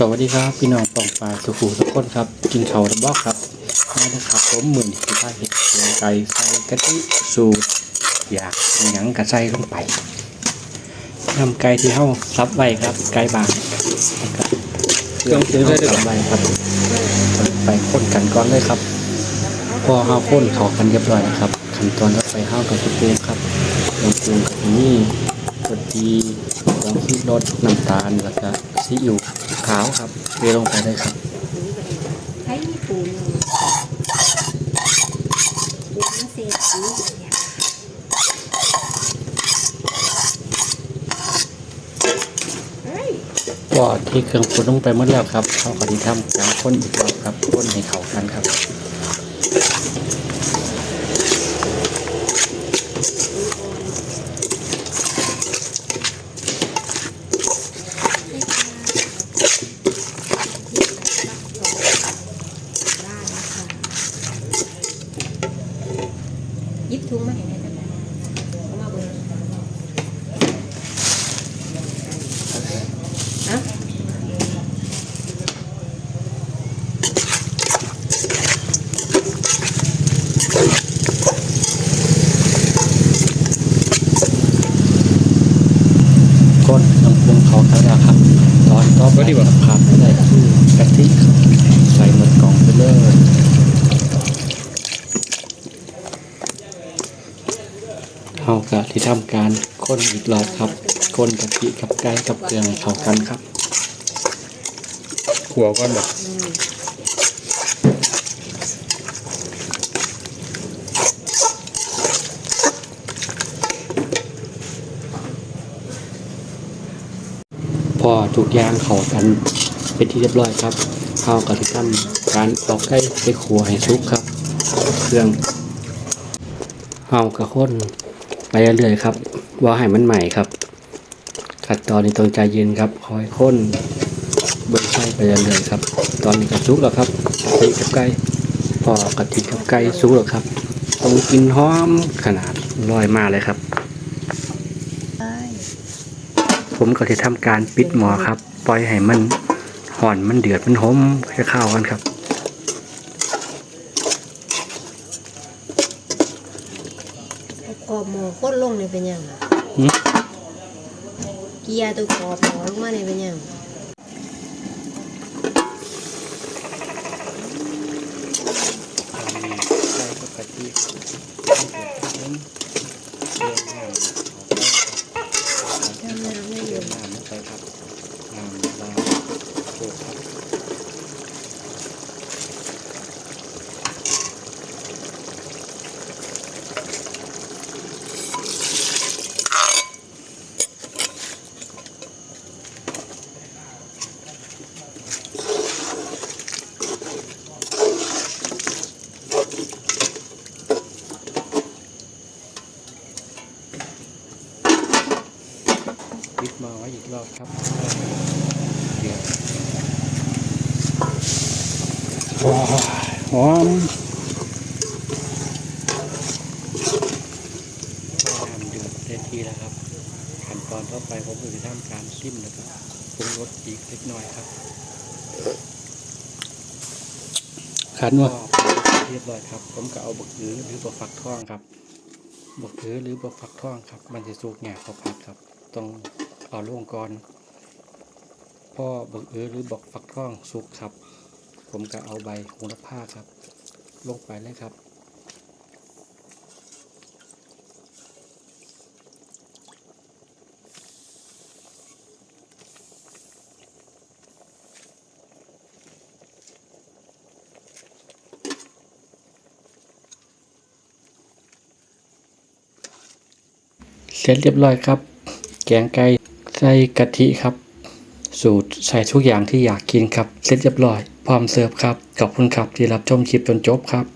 สวัสดีครับพี่น้องปองปลาสุขุทุกคนครับ กินเขาระบอกครับนี่นะครับผมหมื่นที่ได้เห็ดเสียงไก่ใส่กะทิสูตรอยากหยังกระใส่ลงไปนำไก่ที่เฮาซับไว้ครับไก่บางแล้วก็เครื่องที่เฮาซับไว้ครับ ไปข้นกันก่อนเลยครับ พอเฮาข้นเขากันเรียบร้อยนะครับขั้นตอนต่อไปเฮากับปรุงครับลงปรุงกับนี่ กะทิของที่รสน้ำตาลแล้วก็ซีอิ๊วขาวครับเทลงไปเลยครับใช้ญี่ปุ่นปูนเศษสีเนี่ยเฮ้ยก็ที่เครื่องปรุงลงไปหมดแล้วครับเขาก็ที่ทำการข้นอีกรอบครับข้นให้เข้ากันครับยิบถุงมาเห็นไหมจ๊ะเอามาเบอร์อะ้นเครื่องปรุงเขากันแล้วครับ ร้อนต่อไปครับขาดไม่ได้คือกะทิใส่หมดกล่องไปเลยเขากะที่ทำการค้นอีกรอบครับค้นกะทิกับไก่กับเครื่องให้เข้ากันครับขัวก่อนแบบ อืมพอทุกอย่างเข้ากันเป็นที่เรียบร้อยครับเขาก็ที่ทำการเอาไก่ไปขัวให้สุกครับ เครื่องเฮากระข้นไปเรื่อยๆครับ ว่าให้มันใหม่ครับขั้นตอนนี้ต้องใจเย็นครับ คอยข้นเบิ้งไฟไปเรื่อยๆครับ ตอนนี้ก็สุกแล้วครับกะทิกับไก่พอกะทิกับไก่สุกแล้วครับต้องกินหอมขนาดลอยมาเลยครับ ผมก็จะทำการปิดหมอครับ ปล่อยให้มันห่อนมันเดือดมันหอมให้เข้ากันครับเอาขอบหมอโคตรลงเนี่ยเป็นยังหืมเกียร์ตัวขอบหมอลงมาเนี่ยเป็นยังใส่ปกติ ทำน้ำไม่อยู่ น้ำใส่ครับน้ำลาโคกครับ ปิดหมาไว้อีกรอบครับเดี๋ยวว้าวหอมน้ำเดือดได้ที่แล้วครับ ขั้นตอนต่อไปผมก็จะทำการซิมแล้วก็ปรุงรสอีกเล็กน้อยครับขันว่าเรียบร้อยครับ ผมก็เอาบักอือหรือบักฟักทองครับบักอือหรือบักฟักทองครับ มันจะสุกแง่เขาพัดครับต้อง เอาลงก่อนพ่อบักเออหรือบักฟักทองสุกครับ ผมก็เอาใบโหระพาครับ ลงไปเลยครับเสร็จเรียบร้อยครับ แกงไก่ ใส่กะทิครับ สูตรใส่ทุกอย่างที่อยากกินครับ เสร็จเรียบร้อย พร้อมเสิร์ฟครับ ขอบคุณครับที่รับชมคลิปจนจบครับ